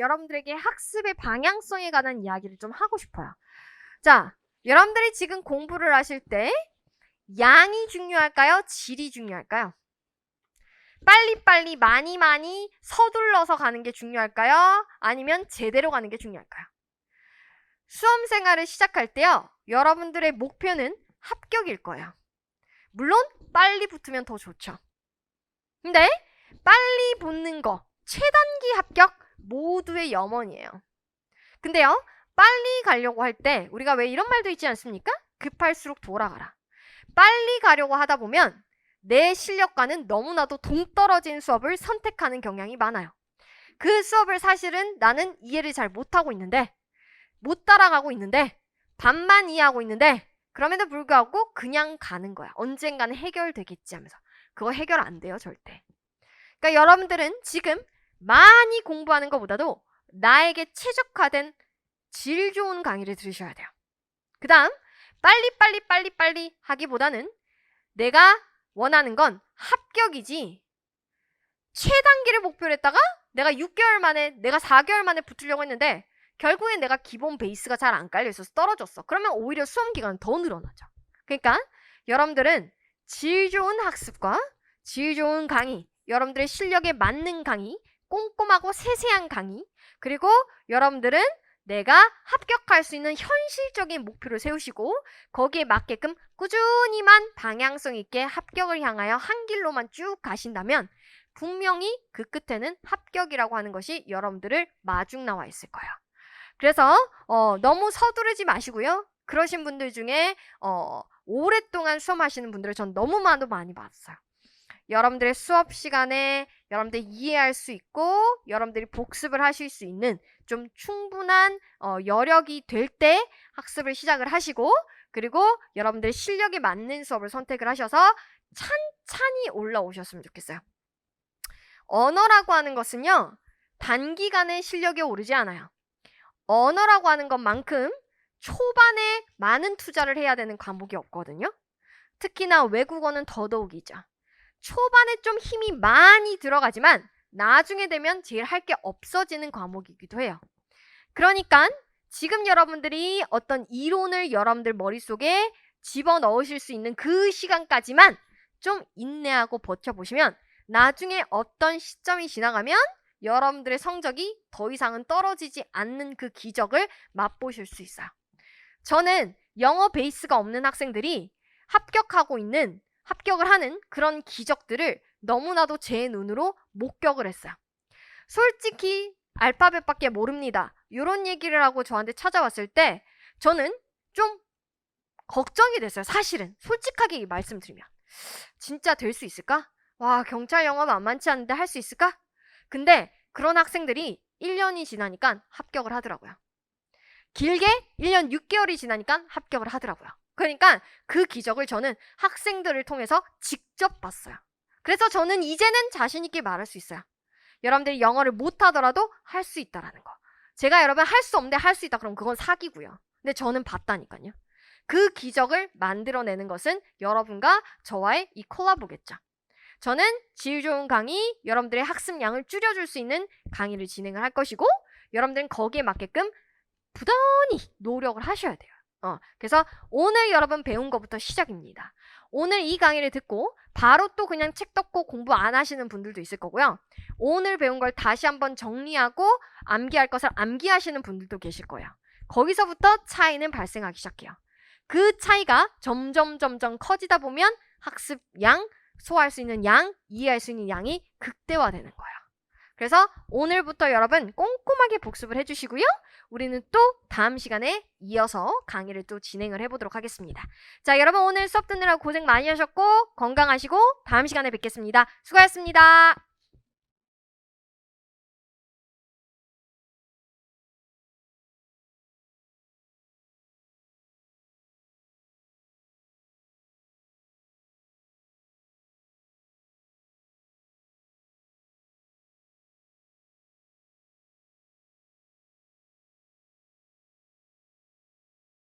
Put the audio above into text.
여러분들에게 학습의 방향성에 관한 이야기를 좀 하고 싶어요. 자, 여러분들이 지금 공부를 하실 때 양이 중요할까요? 질이 중요할까요? 빨리빨리 많이 많이 서둘러서 가는 게 중요할까요? 아니면 제대로 가는 게 중요할까요? 수험 생활을 시작할 때요. 여러분들의 목표는 합격일 거예요. 물론 빨리 붙으면 더 좋죠. 근데 빨리 붙는 거, 최단기 합격 모두의 염원이에요. 근데요. 빨리 가려고 할 때 우리가 왜 이런 말도 있지 않습니까? 급할수록 돌아가라. 빨리 가려고 하다 보면 내 실력과는 너무나도 동떨어진 수업을 선택하는 경향이 많아요. 그 수업을 사실은 나는 이해를 잘 못하고 있는데, 못 따라가고 있는데, 반만 이해하고 있는데, 그럼에도 불구하고 그냥 가는 거야. 언젠가는 해결되겠지 하면서. 그거 해결 안 돼요, 절대. 그러니까 여러분들은 지금 많이 공부하는 것보다도 나에게 최적화된 질 좋은 강의를 들으셔야 돼요. 그 다음, 빨리, 빨리, 빨리, 빨리 하기보다는 내가 원하는 건 합격이지 최단기를 목표로 했다가 내가 6개월 만에 내가 4개월 만에 붙으려고 했는데 결국엔 내가 기본 베이스가 잘 안 깔려 있어서 떨어졌어. 그러면 오히려 수험 기간은 더 늘어나죠. 그러니까 여러분들은 질 좋은 학습과 질 좋은 강의, 여러분들의 실력에 맞는 강의, 꼼꼼하고 세세한 강의, 그리고 여러분들은 내가 합격할 수 있는 현실적인 목표를 세우시고 거기에 맞게끔 꾸준히만 방향성 있게 합격을 향하여 한 길로만 쭉 가신다면 분명히 그 끝에는 합격이라고 하는 것이 여러분들을 마중 나와 있을 거예요. 그래서 어, 너무 서두르지 마시고요. 그러신 분들 중에 어, 오랫동안 수험하시는 분들을 전 너무 많이 많이 봤어요. 여러분들의 수업 시간에 여러분들이 이해할 수 있고 여러분들이 복습을 하실 수 있는 좀 충분한 어, 여력이 될 때 학습을 시작을 하시고 그리고 여러분들의 실력에 맞는 수업을 선택을 하셔서 찬찬히 올라오셨으면 좋겠어요. 언어라고 하는 것은요 단기간에 실력이 오르지 않아요. 언어라고 하는 것만큼 초반에 많은 투자를 해야 되는 과목이 없거든요. 특히나 외국어는 더더욱이죠. 초반에 좀 힘이 많이 들어가지만 나중에 되면 제일 할 게 없어지는 과목이기도 해요. 그러니까 지금 여러분들이 어떤 이론을 여러분들 머릿속에 집어 넣으실 수 있는 그 시간까지만 좀 인내하고 버텨보시면 나중에 어떤 시점이 지나가면 여러분들의 성적이 더 이상은 떨어지지 않는 그 기적을 맛보실 수 있어요. 저는 영어 베이스가 없는 학생들이 합격하고 있는 합격을 하는 그런 기적들을 너무나도 제 눈으로 목격을 했어요. 솔직히 알파벳밖에 모릅니다. 이런 얘기를 하고 저한테 찾아왔을 때 저는 좀 걱정이 됐어요. 사실은 솔직하게 말씀드리면 진짜 될 수 있을까? 와 경찰 영어 만만치 않은데 할 수 있을까? 근데 그런 학생들이 1년이 지나니까 합격을 하더라고요. 길게 1년 6개월이 지나니까 합격을 하더라고요. 그러니까 그 기적을 저는 학생들을 통해서 직접 봤어요. 그래서 저는 이제는 자신 있게 말할 수 있어요. 여러분들이 영어를 못하더라도 할 수 있다라는 거. 제가 여러분 할 수 없는데 할 수 있다 그럼 그건 사기고요. 근데 저는 봤다니까요. 그 기적을 만들어내는 것은 여러분과 저와의 이 콜라보겠죠. 저는 질 좋은 강의, 여러분들의 학습량을 줄여줄 수 있는 강의를 진행을 할 것이고, 여러분들은 거기에 맞게끔 부단히 노력을 하셔야 돼요. 어, 그래서 오늘 여러분 배운 것부터 시작입니다. 오늘 이 강의를 듣고 바로 또 그냥 책 덮고 공부 안 하시는 분들도 있을 거고요. 오늘 배운 걸 다시 한번 정리하고 암기할 것을 암기하시는 분들도 계실 거예요. 거기서부터 차이는 발생하기 시작해요. 그 차이가 점점 점점 커지다 보면 학습 양, 소화할 수 있는 양, 이해할 수 있는 양이 극대화되는 거예요. 그래서 오늘부터 여러분 꼼꼼하게 복습을 해주시고요. 우리는 또 다음 시간에 이어서 강의를 또 진행을 해보도록 하겠습니다. 자, 여러분 오늘 수업 듣느라고 고생 많이 하셨고 건강하시고 다음 시간에 뵙겠습니다. 수고하셨습니다.